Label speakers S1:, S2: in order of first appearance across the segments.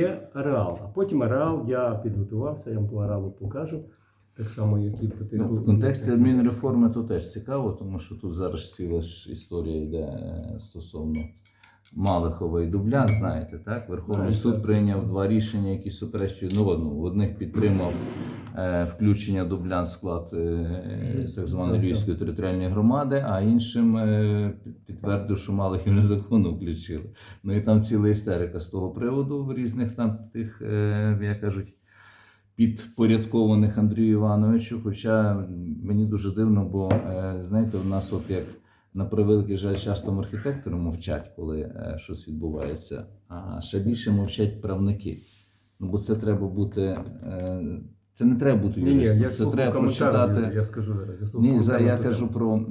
S1: Є ареал. А потім ареал я підготувався, я вам по ареалу покажу. Так само, як і по типу.
S2: Ну, в контексті адмінреформи то теж цікаво, тому що тут зараз ціла ж історія йде е, стосовно Малихова і Дублян, знаєте, так? Верховний
S1: Знаєте.
S2: суд прийняв два рішення, які суперечують ну, одну. В одних підтримав е, включення Дублян в склад е, так званої Львівської територіальної громади, а іншим е, підтвердив, що Малихів незаконно включили. Ну і там ціла істерика з того приводу в різних там тих, е, як кажуть, підпорядкованих Андрію Івановичу. Хоча мені дуже дивно, бо е, знаєте, у нас, от як на превеликий жаль, часто архітектори мовчать, коли е, щось відбувається, а ще більше мовчать правники. Ну бо це треба бути. е, Це не треба бути
S1: Ні, ні,
S2: юристом, це треба прочитати.
S1: Я скажу зараз. Я
S2: Ні, за, я кажу про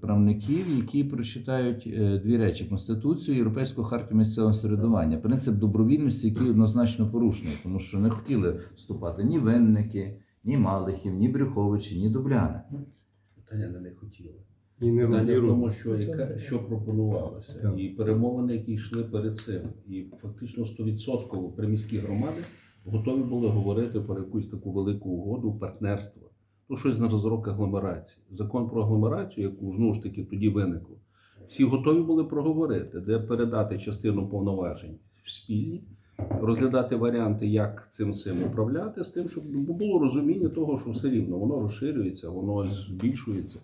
S2: правників, які прочитають е, дві речі: Конституцію Європейську хартію місцевого самоврядування. Принцип добровільності, який однозначно порушений, тому що не хотіли вступати ні винники, ні Малихів, ні Брюховичі, ні Дубляни.
S3: Питання не хотіли.
S1: І не
S3: Питання в тому, що, яка, що пропонувалося.
S1: Так.
S3: І перемовини, які йшли перед цим. І фактично 100% приміські громади готові були говорити про якусь таку велику угоду, партнерство. Ну, щось на розробка агломерації. Закон про агломерацію, яку знову ж таки тоді виникло. Всі готові були проговорити, де передати частину повноважень в спільні, розглядати варіанти, як цим цим управляти, з тим, щоб було розуміння того, що все рівно воно розширюється, воно збільшується.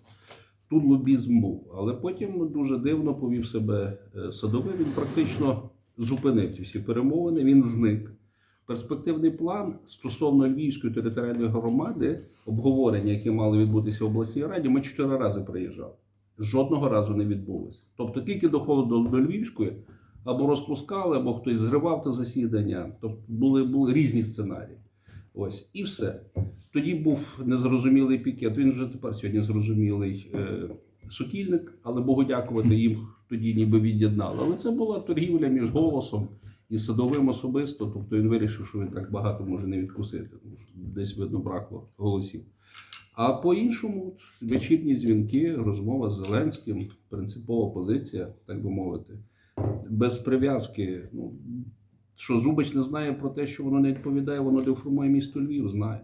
S3: Тут лобізм був, але потім дуже дивно повів себе е, садовий. Він практично зупинив ці всі перемовини. Він зник. Перспективний план стосовно Львівської територіальної громади, обговорення, які мали відбутися в обласній раді, ми чотири рази приїжджали. Жодного разу не відбулося. Тобто тільки доходило до, до Львівської, або розпускали, або хтось зривав те засідання. Тобто були, були різні сценарії. Ось і все. Тоді був незрозумілий пікет. Він вже тепер сьогодні зрозумілий е, сокільник, але Богу дякувати їм тоді ніби від'єднали. Але це була торгівля між голосом і садовим особисто. Тобто він вирішив, що він так багато може не відкусити, тому що десь видно бракло голосів. А по-іншому, вечірні дзвінки, розмова з Зеленським, принципова позиція, так би мовити, без прив'язки. Ну, що Зубач не знає про те, що воно не відповідає, воно деформує місто Львів, знає.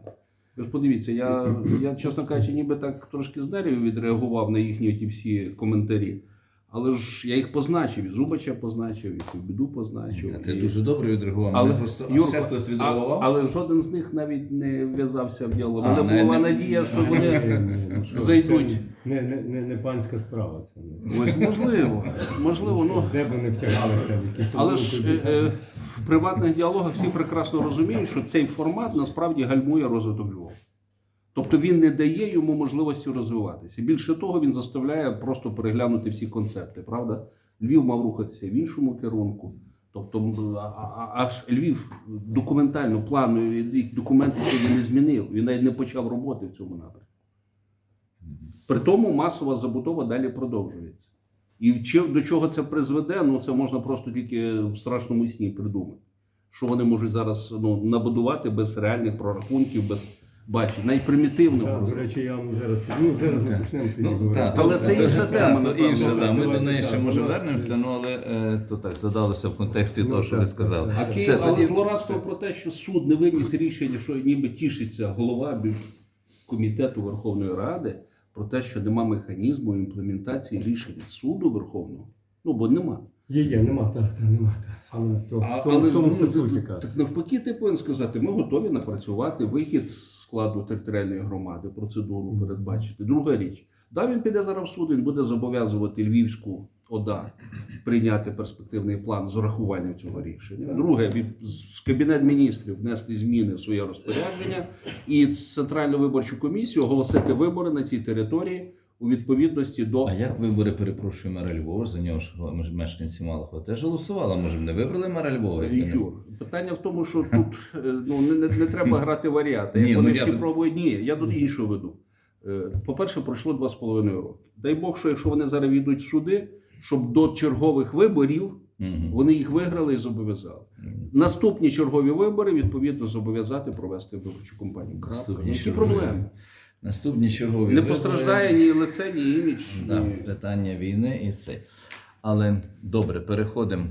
S3: Ось подивіться, я, я, чесно кажучи, ніби так трошки з нервів відреагував на їхні ті всі коментарі. Але ж я їх позначив, і Зубача позначив, і Кубіду позначив.
S2: Та ти
S3: і...
S2: дуже добре відреагував.
S3: Але,
S2: Мене просто а
S3: Юрко,
S2: ще хтось
S3: а,
S2: відреагував.
S3: але жоден з них навіть не вв'язався в діалог. У
S2: А,
S3: мене
S2: не-
S3: була
S2: не-
S3: надія, що
S1: Ні,
S3: вони
S1: ні, ну
S3: зайдуть.
S1: це Не, не, не, не панська справа. Це не.
S3: ось можливо, можливо, ну.
S1: Де б вони втягалися в якісь
S3: Але ж е, е, в приватних діалогах всі прекрасно розуміють, що цей формат насправді гальмує розвиток Львова. Тобто він не дає йому можливості розвиватися. Більше того, він заставляє просто переглянути всі концепти. Правда, Львів мав рухатися в іншому керунку. Тобто, аж Львів документально плану документи сьогодні не змінив. Він навіть не почав роботи в цьому напрямку. При тому масова забудова далі продовжується. І до чого це призведе, ну це можна просто тільки в страшному сні придумати. Що вони можуть зараз ну, набудувати без реальних прорахунків, без бачень, найпримітивного.
S1: До речі, я вам зараз. Ну, зараз ми почнемо тоді
S2: Ну,
S1: говорити.
S2: та,
S3: Але це інша тема,
S2: то
S3: напевно.
S2: інша, та, Ми до неї
S1: так,
S2: ще
S1: у
S2: може
S1: нас-
S2: вернемося, ну але е, то так задалося в контексті
S1: Ну,
S2: того, що ви сказали.
S3: А. Київ,
S2: Все,
S3: але
S2: тоді-
S3: злорадство про те, що суд не виніс рішення, що ніби тішиться голова бі- комітету Верховної Ради про те, що нема механізму імплементації рішень суду Верховного. Ну бо нема.
S1: Є, є, нема, так, так, нема. Так. Саме то,
S3: А,
S1: в тому,
S3: але
S1: в тому
S3: ж,
S1: все
S3: ну,
S1: суть
S3: так-
S1: якраз.
S3: так навпаки, ти повинен сказати, ми готові напрацювати вихід з складу територіальної громади, процедуру передбачити. Друга річ, да, він піде зараз в суд, він буде зобов'язувати Львівську ОДА прийняти перспективний план з урахуванням цього рішення. Друге, від з кабінет міністрів внести зміни в своє розпорядження і центральну виборчу комісію оголосити вибори на цій території у відповідності до
S2: А як вибори, перепрошую, мера Львова, за нього ж мешканці Малахова теж голосували, може б не вибрали мера Львова?
S3: Юр, питання в тому, що тут е, ну, не, не, не треба грати варіати. Як
S2: Ні,
S3: вони
S2: ну,
S3: всі
S2: тут-
S3: пробують, ні, я тут іншого веду. Е, По-перше, пройшло два з половиною роки. Дай Бог, що якщо вони зараз війдуть в суди, щоб до чергових виборів
S2: Мгм.
S3: вони їх виграли і зобов'язали. Наступні чергові вибори відповідно зобов'язати провести виборчу кампанію. Крапка. Ну, Які проблеми?
S2: Наступні чергові
S3: Не
S2: вибори.
S3: постраждає ні лице, ні імідж.
S2: Да, питання війни і це. Але добре, переходимо